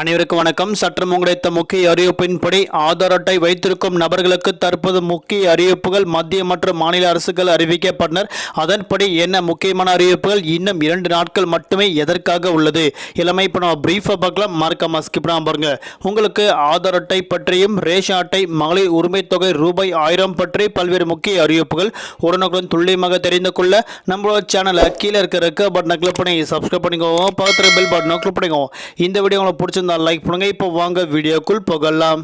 அனைவருக்கும் வணக்கம். சற்று கிடைத்த முக்கிய அறிவிப்பின்படி ஆதார் அட்டை வைத்திருக்கும் நபர்களுக்கு தற்போது முக்கிய அறிவிப்புகள் மத்திய மற்றும் மாநில அரசுகள் அறிவிக்கப்பட்டனர். அதன்படி என்ன முக்கியமான அறிவிப்புகள்? இன்னும் இரண்டு நாட்கள் மட்டுமே எதற்காக உள்ளது? எல்லாமே இப்போ நம்ம பிரீஃபாக பார்க்கலாம். மறக்காம ஸ்கிப் பாருங்க. உங்களுக்கு ஆதார் அட்டை பற்றியும் ரேஷன் அட்டை மகளிர் உரிமை தொகை ரூபாய் ஆயிரம் பற்றி பல்வேறு முக்கிய அறிவிப்புகள் உடனுக்குடன் துல்லியமாக தெரிந்து கொள்ள நம்மளோட சேனலை கீழே இருக்க ரெக்க பட்டனை கிளிக் பண்ணி சப்ஸ்கிரைப் பண்ணிக்கோங்க. பக்கத்தில் பெல் பட்டனை கிளிக் பண்ணிக்கோங்க. இந்த வீடியோ உங்களுக்கு பிடிச்சிருந்தா லைக் பண்ணுங்க. இப்போ வாங்க வீடியோக்குள் போகலாம்.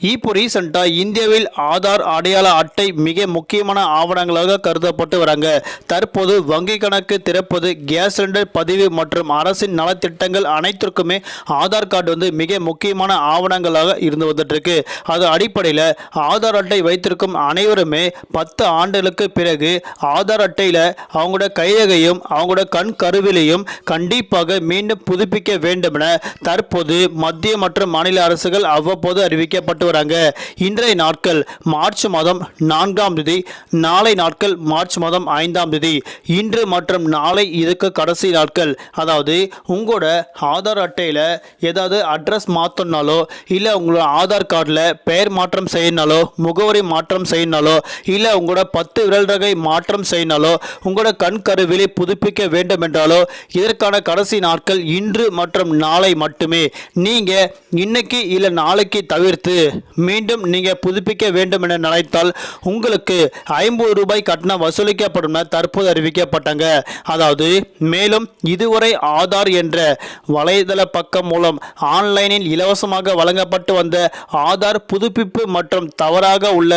இப்போ ரீசெண்டாக இந்தியாவில் ஆதார் அடையாள அட்டை மிக முக்கியமான ஆவணங்களாக கருதப்பட்டு வராங்க. தற்போது வங்கி கணக்கு திறப்பது கேஸ் சிலிண்டர் பதிவு மற்றும் அரசின் நலத்திட்டங்கள் அனைத்திற்குமே ஆதார் கார்டு வந்து மிக முக்கியமான ஆவணங்களாக இருந்து வந்துட்டுருக்கு. அது அடிப்படையில் ஆதார் அட்டை வைத்திருக்கும் அனைவருமே பத்து ஆண்டுகளுக்கு பிறகு ஆதார் அட்டையில் அவங்களோட கைரகையும் அவங்களோட கண் கருவிலையும் கண்டிப்பாக மீண்டும் புதுப்பிக்க வேண்டும் என தற்போது மத்திய மற்றும் மாநில அரசுகள் அவ்வப்போது அறிவிக்கப்பட்டு வராங்க இன்றைய நாட்கள் மார்ச் மாதம் நான்காம் தேதி நாளை நாட்கள் மார்ச் மாதம் ஐந்தாம் தேதி. இன்று மற்றும் நாளை இதுக்கு கடைசி நாட்கள். அதாவது உங்களோட ஆதார் அட்டையில் ஏதாவது அட்ரஸ் மாற்றணுனாலோ இல்லை உங்களோட ஆதார் கார்டில் பெயர் மாற்றம் செய்யணுனாலோ முகவரி மாற்றம் செய்யணுனாலோ இல்லை உங்களோட பத்து விரல் ரகை மாற்றம் செய்யணுனாலோ உங்களோட கண் கருவிலை புதுப்பிக்க வேண்டும் என்றாலோ இதற்கான கடைசி நாட்கள் இன்று மற்றும் நாளை மட்டுமே. நீங்கள் இன்னைக்கு இல்லை நாளைக்கு தவிர்த்து மீண்டும் நீங்கள் புதுப்பிக்க வேண்டும் என நினைத்தால் உங்களுக்கு ஐம்பது ரூபாய் கட்டணம் வசூலிக்கப்படும் என தற்போது அறிவிக்கப்பட்டாங்க. அதாவது மேலும் இதுவரை ஆதார் என்ற வலைதள பக்கம் மூலம் ஆன்லைனில் இலவசமாக வழங்கப்பட்டு வந்த ஆதார் புதுப்பிப்பு மற்றும் தவறாக உள்ள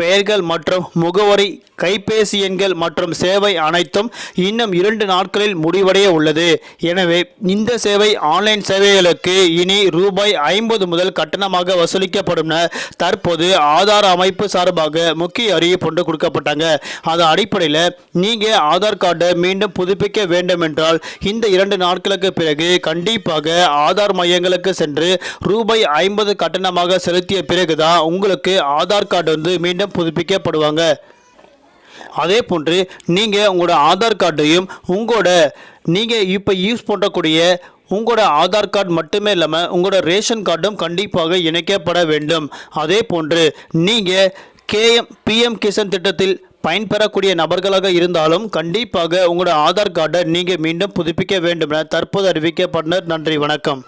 பெயர்கள் மற்றும் முகவரி கைபேசி எண்கள் மற்றும் சேவை அனைத்தும் இன்னும் இரண்டு நாட்களில் முடிவடைய உள்ளது. எனவே இந்த சேவை ஆன்லைன் சேவைகளுக்கு இனி ரூபாய் ஐம்பது முதல் கட்டணமாக வசூலிக்க என தற்போது ஆதார் அமைப்பு சார்பாக முக்கிய அறிவிப்பு கொடுக்கப்பட்டாங்க. அது அடிப்படையில் நீங்கள் ஆதார் கார்டை மீண்டும் புதுப்பிக்க வேண்டும் என்றால் இந்த இரண்டு நாட்களுக்கு பிறகு கண்டிப்பாக ஆதார் மையங்களுக்கு சென்று ரூபாய் ஐம்பது கட்டணமாக செலுத்திய பிறகுதான் உங்களுக்கு ஆதார் கார்டு வந்து மீண்டும் புதுப்பிக்கப்படுவாங்க. அதே போன்று நீங்கள் உங்களோட ஆதார் கார்டையும் உங்களோட நீங்கள் இப்போ யூஸ் பண்ணக்கூடிய உங்களோட ஆதார் கார்டு மட்டுமே இல்லாமல் உங்களோட ரேஷன் கார்டும் கண்டிப்பாக இணைக்கப்பட வேண்டும். அதே போன்று நீங்கள் கேஎம் பிஎம் கிசான் திட்டத்தில் பயன்பெறக்கூடிய நபர்களாக இருந்தாலும் கண்டிப்பாக உங்களோட ஆதார் கார்டை நீங்கள் மீண்டும் புதுப்பிக்க வேண்டும் என தற்போது அறிவிக்கப்பட்டனர். நன்றி வணக்கம்.